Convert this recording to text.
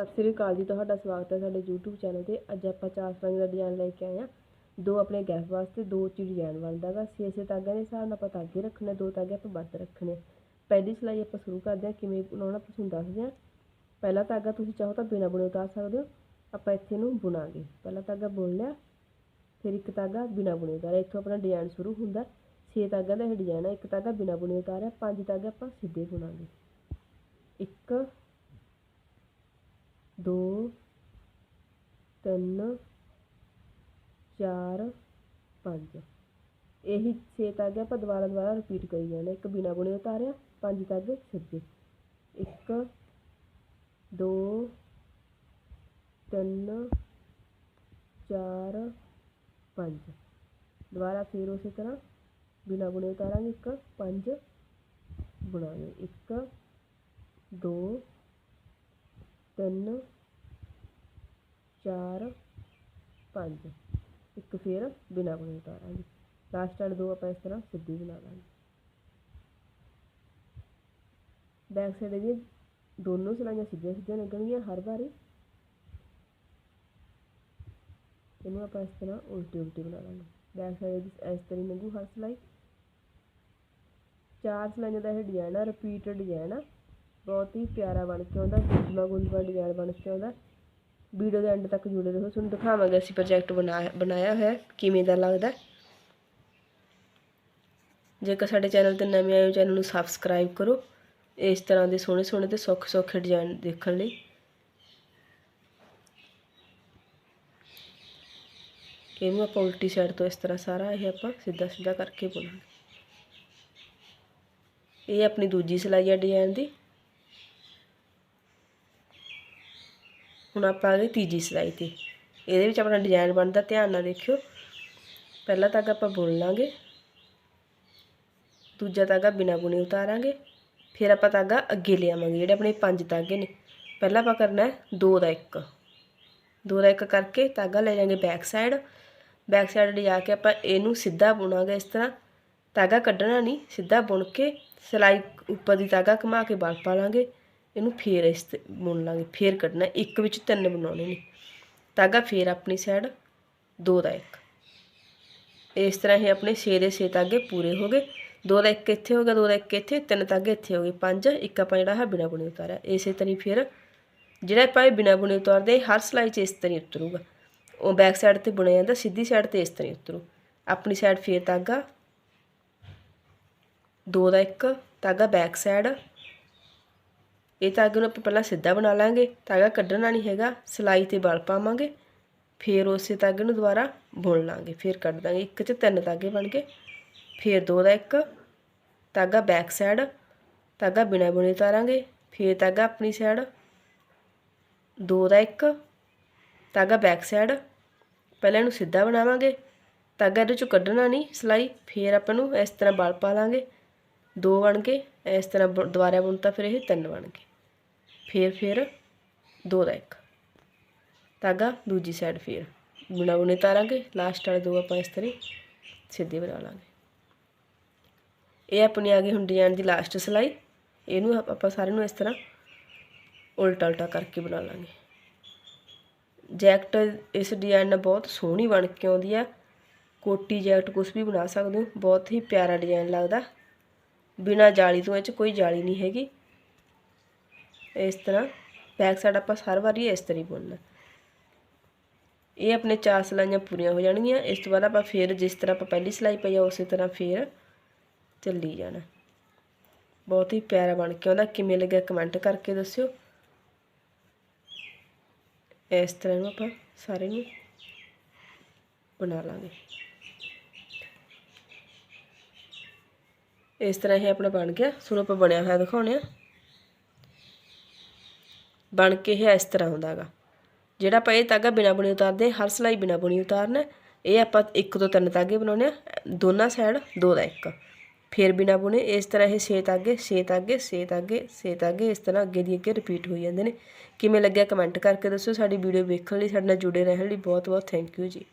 ਸਤਿ ਸ੍ਰੀ ਅਕਾਲ ਜੀ, ਤੁਹਾਡਾ ਸਵਾਗਤ ਹੈ ਸਾਡੇ YouTube ਚੈਨਲ ਤੇ। ਅੱਜ ਆਪਾਂ ਚਾਰ ਸਲਾਈਆਂ ਦਾ ਡਿਜ਼ਾਈਨ ਲੈ ਕੇ ਆਏ ਹਾਂ। ਦੋ ਆਪਣੇ ਗੈਪ ਵਾਸਤੇ, ਦੋ ਚ ਡਿਜ਼ਾਈਨ ਬਣਦਾਗਾ ਛੇ ਛੇ ਤਾਗਿਆਂ ਦੇ ਹਿਸਾਬ ਨਾਲ ਆਪਾਂ ਤਾਗੇ ਰੱਖਣੇ, ਦੋ ਤਾਗੇ ਆਪਾਂ ਵੱਧ ਰੱਖਣੇ। ਪਹਿਲੀ ਸਿਲਾਈ ਆਪਾਂ ਸ਼ੁਰੂ ਕਰਦੇ ਹਾਂ, ਕਿਵੇਂ ਬਣਾਉਣਾ ਆਪਾਂ ਤੁਹਾਨੂੰ ਦੱਸਦੇ ਹਾਂ ਪਹਿਲਾ ਤਾਗਾ ਤੁਸੀਂ ਚਾਹੋ ਤਾਂ ਬਿਨਾਂ ਬੁਣੇ ਉਤਾਰ ਸਕਦੇ ਹੋ। ਆਪਾਂ ਇੱਥੇ ਨੂੰ ਬੁਣਾਂਗੇ। ਪਹਿਲਾ ਤਾਗਾ ਬੁਣ ਲਿਆ, ਫਿਰ ਇੱਕ ਤਾਗਾ ਬਿਨਾਂ ਬੁਣੇ ਉਤਾਰਿਆ। ਇੱਥੋਂ ਆਪਣਾ ਡਿਜ਼ਾਈਨ ਸ਼ੁਰੂ ਹੁੰਦਾ। ਛੇ ਤਾਗਾ ਦਾ ਇਹ ਡਿਜ਼ਾਈਨ ਹੈ ਇੱਕ ਤਾਗਾ ਬਿਨਾਂ ਬੁਣੇ ਉਤਾਰਿਆ, ਪੰਜ ਤਾਗੇ ਆਪਾਂ ਸਿੱਧੇ ਬੁਣਾਂਗੇ। ਇੱਕ ਦੋ, ਤਿੰਨ, ਚਾਰ, ਪੰਜ। ਇਹੀ ਛੇ ਤਾਗੇ ਆਪਾਂ ਦੁਬਾਰਾ ਦੁਬਾਰਾ ਰਿਪੀਟ ਕਰੀ ਜਾਣਾ। ਇੱਕ ਬਿਨਾਂ ਬੁਣੇ ਉਤਾਰਿਆ, ਪੰਜ ਤਾਗੇ ਸਿੱਧੇ ਇੱਕ, ਦੋ, ਤਿੰਨ, ਚਾਰ, ਪੰਜ। ਦੁਬਾਰਾ ਫਿਰ ਉਸੇ ਤਰ੍ਹਾਂ ਬਿਨਾਂ ਬੁਣੇ ਉਤਾਰਾਂਗੇ। ਇੱਕ, ਪੰਜ ਬੁਣਾਂਗੇ ਇੱਕ, ਦੋ ਤਿੰਨ, ਚਾਰ, ਪੰਜ। ਇੱਕ ਫਿਰ ਬਿਨਾਂ ਬੁਣੇ ਉਤਾਰਾਂਗੇ ਲਾਸਟ ਵਾਲੇ ਦੋ ਆਪਾਂ ਇਸ ਤਰ੍ਹਾਂ ਸਿੱਧੀ ਬਣਾ ਲਾਂਗੇ। ਬੈਕ ਸਾਈਡ ਦੀਆਂ ਦੋਨੋਂ ਸਿਲਾਈਆਂ ਸਿੱਧੀਆਂ ਸਿੱਧੀਆਂ ਲੱਗਣਗੀਆਂ ਹਰ ਵਾਰੀ। ਇਹਨੂੰ ਆਪਾਂ ਇਸ ਤਰ੍ਹਾਂ ਉਲਟੀ ਉਲਟੀ ਬਣਾ ਲਾਂਗੇ। ਬੈਕ ਸਾਈਡ ਦੀ ਇਸ ਤਰ੍ਹਾਂ ਲੰਘੂ ਹਰ ਸਿਲਾਈ। ਚਾਰ ਸਿਲਾਈਆਂ ਦਾ ਇਹ ਡਿਜ਼ਾਈਨ ਆ ਰਿਪੀਟਡ ਡਿਜ਼ਾਈਨ ਆ। ਬਹੁਤ ਹੀ ਪਿਆਰਾ ਬਣ ਕੇ ਆਉਂਦਾ ਗੁੰਦਵਾ ਗੁੰਦਵਾ ਡਿਜ਼ਾਈਨ ਬਣ ਕੇ ਆਉਂਦਾ। ਵੀਡੀਓ ਦੇ ਐਂਡ ਤੱਕ ਜੁੜੇ ਰਹੋ, ਤੁਹਾਨੂੰ ਦਿਖਾਵਾਂਗੇ ਅਸੀਂ ਪ੍ਰੋਜੈਕਟ ਬਣਾਇਆ ਬਣਾਇਆ ਹੋਇਆ, ਕਿਵੇਂ ਦਾ ਲੱਗਦਾ। ਜੇਕਰ ਸਾਡੇ ਚੈਨਲ ਤੇ ਨਵੇਂ ਆਏ ਹੋ ਚੈਨਲ ਨੂੰ ਸਬਸਕ੍ਰਾਈਬ ਕਰੋ। ਇਸ ਤਰ੍ਹਾਂ ਦੇ ਸੋਹਣੇ ਸੋਹਣੇ ਤੇ ਸੌਖੇ ਸੌਖੇ ਡਿਜ਼ਾਈਨ ਦੇਖਣ ਲਈ। ਇਹਨੂੰ ਆਪਾਂ ਉਲਟੀ ਸਾਈਡ ਤੋਂ ਇਸ ਤਰ੍ਹਾਂ ਸਾਰਾ ਇਹ ਆਪਾਂ ਸਿੱਧਾ ਸਿੱਧਾ ਕਰਕੇ ਬੁਣਾਂਗੇ ਇਹ ਆਪਣੀ ਦੂਜੀ ਸਿਲਾਈ ਹੈ ਡਿਜ਼ਾਈਨ ਦੀ। ਹੁਣ ਆਪਾਂ ਆ ਗਏ ਤੀਜੀ ਸਿਲਾਈ ਤੇ। ਇਹਦੇ ਵਿੱਚ ਆਪਣਾ ਡਿਜ਼ਾਈਨ ਬਣਦਾ, ਧਿਆਨ ਨਾਲ ਦੇਖਿਓ। ਪਹਿਲਾ ਤਾਗਾ ਆਪਾਂ ਬੁਣ ਲਾਂਗੇ। ਦੂਜਾ ਤਾਗਾ ਬਿਨਾ ਬੁਣੇ ਉਤਾਰਾਂਗੇ। ਫਿਰ ਆਪਾਂ ਧਾਗਾ ਅੱਗੇ ਲਿਆਵਾਂਗੇ, ਜਿਹੜੇ ਆਪਣੇ ਪੰਜ ਧਾਗੇ ਨੇ। ਪਹਿਲਾਂ ਆਪਾਂ ਕਰਨਾ ਹੈ ਦੋ ਦਾ ਇੱਕ। ਦੋ ਦਾ ਇੱਕ ਕਰਕੇ ਧਾਗਾ ਲੈ ਜਾਾਂਗੇ ਬੈਕ ਸਾਈਡ ਬੈਕ ਸਾਈਡ ਲਿਜਾ ਕੇ ਆਪਾਂ ਇਹਨੂੰ ਸਿੱਧਾ ਬੁਣਾਂਗੇ ਇਸ ਤਰ੍ਹਾਂ। ਧਾਗਾ ਕੱਢਣਾ ਨਹੀਂ, ਸਿੱਧਾ ਬੁਣ ਕੇ ਸਿਲਾਈ ਉੱਪਰ ਦੀ ਤਾਗਾ ਘੁਮਾ ਕੇ ਬਲ ਪਾ ਲਾਂਗੇ। ਇਹਨੂੰ ਫੇਰ ਇਸ ਤੇ ਬੁਣ ਲਾਂਗੇ, ਫੇਰ ਕੱਢਣਾ, ਇੱਕ ਵਿੱਚ ਤਿੰਨ ਬਣਾਉਣੇ ਨੇ। ਤਾਗਾ ਫੇਰ ਆਪਣੀ ਸਾਈਡ ਦੋ ਦਾ ਇੱਕ। ਇਸ ਤਰ੍ਹਾਂ ਹੀ ਆਪਣੇ 6 ਦੇ 6 ਤਾਗੇ ਪੂਰੇ ਹੋ ਗਏ। ਦੋ ਦਾ ਇੱਕ ਇੱਥੇ ਹੋ ਗਿਆ, ਦੋ ਦਾ ਇੱਕ ਇੱਥੇ, ਤਿੰਨ ਤਾਗੇ ਇੱਥੇ ਹੋ ਗਏ, ਪੰਜ, ਇੱਕ ਆਪਾਂ ਜਿਹੜਾ ਹੈ ਬਿਨਾ ਬੁਣੇ ਉਤਾਰਿਆ। ਇਸੇ ਤਰ੍ਹਾਂ ਫਿਰ ਜਿਹੜਾ ਆਪਾਂ ਇਹ ਬਿਨਾ ਬੁਣੇ ਉਤਾਰਦੇ, ਹਰ ਸਿਲਾਈ 'ਚ ਇਸ ਤਰ੍ਹਾਂ ਉਤਰੂਗਾ। ਉਹ ਬੈਕ ਸਾਈਡ ਤੇ ਬੁਣਿਆ ਜਾਂਦਾ, ਸਿੱਧੀ ਸਾਈਡ ਤੇ ਇਸ ਤਰ੍ਹਾਂ ਉਤਰੂ। ਆਪਣੀ ਸਾਈਡ ਫੇਰ ਤਾਗਾ ਦੋ ਦਾ ਇੱਕ ਤਾਗਾ ਬੈਕ ਸਾਈਡ ਇਹ ਤਾਗੇ ਨੂੰ ਆਪਾਂ ਪਹਿਲਾਂ ਸਿੱਧਾ ਬਣਾ ਲਾਂਗੇ ਤਾਗਾ ਕੱਢਣਾ ਨਹੀਂ ਹੈਗਾ, ਸਿਲਾਈ ਤੇ ਬਲ ਪਾਵਾਂਗੇ, ਫਿਰ ਉਸੇ ਤਾਗੇ ਨੂੰ ਦੁਬਾਰਾ ਬੁਣ ਲਾਂਗੇ, ਫਿਰ ਕੱਢ ਦਾਂਗੇ। ਇੱਕ 'ਚ ਤਿੰਨ ਤਾਗੇ ਬਣ ਗਏ, ਫਿਰ ਦੋ ਦਾ ਇੱਕ ਤਾਗਾ ਬੈਕ ਸਾਈਡ ਤਾਗਾ ਬਿਨਾ ਬੁਣੇ ਉਤਾਰਾਂਗੇ, ਫਿਰ ਤਾਗਾ ਆਪਣੀ ਸਾਈਡ ਦੋ ਦਾ ਇੱਕ ਤਾਗਾ ਬੈਕ ਸਾਈਡ ਪਹਿਲਾਂ ਇਹਨੂੰ ਸਿੱਧਾ ਬਣਾਵਾਂਗੇ। ਤਾਗਾ ਇਹਦੇ ਚੋਂ ਕੱਢਣਾ ਨਹੀਂ, ਸਿਲਾਈ, ਫਿਰ ਆਪਾਂ ਨੂੰ ਇਸ ਤਰ੍ਹਾਂ ਬਲ ਪਾ ਲਾਂਗੇ। ਦੋ ਬਣ ਗਏ, ਇਸ ਤਰ੍ਹਾਂ ਬ- ਦੁਬਾਰਾ ਬੁਣਤਾ, ਫਿਰ ਇਹ ਤਿੰਨ ਬਣ ਗਏ। ਫਿਰ ਫਿਰ ਦੋ ਦਾ ਇੱਕ। ਧਾਗਾ, ਦੂਜੀ ਸਾਈਡ ਫਿਰ। ਬੁਣਾ ਬੁਣੇ ਤਾਰਾਂਗੇ ਲਾਸਟ ਵਾਲੇ ਦੋ ਆਪਾਂ ਇਸ ਤਰ੍ਹਾਂ ਸਿੱਧੇ ਬਣਾ ਲਾਂਗੇ। ਇਹ ਆਪਣੀ ਆ ਗਈ ਹੁਣ ਡਿਜ਼ਾਈਨ ਦੀ ਲਾਸਟ ਸਿਲਾਈ। ਇਹਨੂੰ ਆਪਾਂ ਸਾਰੇ ਨੂੰ ਇਸ ਤਰ੍ਹਾਂ ਉਲਟਾ ਉਲਟਾ ਕਰਕੇ ਬਣਾ ਲਾਂਗੇ। ਜੈਕਟ ਇਸ ਡਿਜ਼ਾਈਨ ਨਾਲ ਬਹੁਤ ਸੋਹਣੀ ਬਣ ਕੇ ਆਉਂਦੀ ਆ। ਕੋਟੀ ਜੈਕਟ ਕੁਝ ਵੀ ਬਣਾ ਸਕਦੇ ਹੋ। ਬਹੁਤ ਹੀ ਪਿਆਰਾ ਡਿਜ਼ਾਈਨ ਲੱਗਦਾ। ਬਿਨਾ ਜਾਲੀ ਤੋਂ ਇਹ 'ਚ ਕੋਈ ਜਾਲੀ ਨਹੀਂ ਹੈਗੀ। ਇਸ ਤਰ੍ਹਾਂ ਬੈਕ ਸਾਈਡ ਆਪਾਂ ਹਰ ਵਾਰੀ ਇਸ ਤਰ੍ਹਾਂ ਹੀ ਬੁਣਨਾ ਇਹ ਆਪਣੇ ਚਾਰ ਸਿਲਾਈਆਂ ਪੂਰੀਆਂ ਹੋ ਜਾਣਗੀਆਂ, ਇਸ ਤੋਂ ਬਾਅਦ ਆਪਾਂ ਫੇਰ ਜਿਸ ਤਰ੍ਹਾਂ ਆਪਾਂ ਪਹਿਲੀ ਸਿਲਾਈ ਪਈ ਆ, ਉਸੇ ਤਰ੍ਹਾਂ ਫੇਰ ਚੱਲੀ ਜਾਣਾ। ਬਹੁਤ ਹੀ ਪਿਆਰਾ ਬਣ ਕੇ ਆਉਂਦਾ, ਕਿਵੇਂ ਲੱਗਿਆ ਕਮੈਂਟ ਕਰਕੇ ਦੱਸਿਓ। ਇਸ ਤਰ੍ਹਾਂ ਨੂੰ ਆਪਾਂ ਸਾਰੇ ਨੂੰ ਬਣਾ ਲਾਂਗੇ। ਇਸ ਤਰ੍ਹਾਂ ਇਹ ਆਪਣਾ ਬਣ ਗਿਆ। ਸੁਣੋ ਆਪਾਂ ਬਣਿਆ ਹੋਇਆ ਦਿਖਾਉਣੇ ਆ ਬਣ ਕੇ ਇਹ ਇਸ ਤਰ੍ਹਾਂ ਹੁੰਦਾ ਹੁੰਦਾਗਾ ਜਿਹੜਾ ਆਪਾਂ ਇਹ ਧਾਗਾ ਬਿਨਾ ਬੁਣੀ ਉਤਾਰਦੇ, ਹਰ ਸਿਲਾਈ ਬਿਨਾ ਬੁਣੀ ਉਤਾਰਨਾ, ਇਹ ਆਪਾਂ ਇੱਕ ਤੋਂ ਤਿੰਨ ਧਾਗੇ ਬਣਾਉਣੇ ਆ ਦੋਨਾਂ ਸਾਈਡ ਦੋ ਦਾ ਇੱਕ। ਫਿਰ ਬਿਨਾ ਬੁਣੇ ਇਸ ਤਰ੍ਹਾਂ ਇਹ 6 ਤਾਗੇ 6 ਤਾਗੇ 6 ਤਾਗੇ 6 ਤਾਗੇ, ਇਸ ਤਰ੍ਹਾਂ ਅੱਗੇ ਦੀ ਅੱਗੇ ਰਿਪੀਟ ਹੋਈ ਜਾਂਦੇ ਨੇ। ਕਿਵੇਂ ਲੱਗਿਆ ਕਮੈਂਟ ਕਰਕੇ ਦੱਸੋ ਸਾਡੀ ਵੀਡੀਓ ਵੇਖਣ ਲਈ, ਸਾਡੇ ਨਾਲ ਜੁੜੇ ਰਹਿਣ ਲਈ ਬਹੁਤ ਬਹੁਤ ਥੈਂਕ ਯੂ ਜੀ।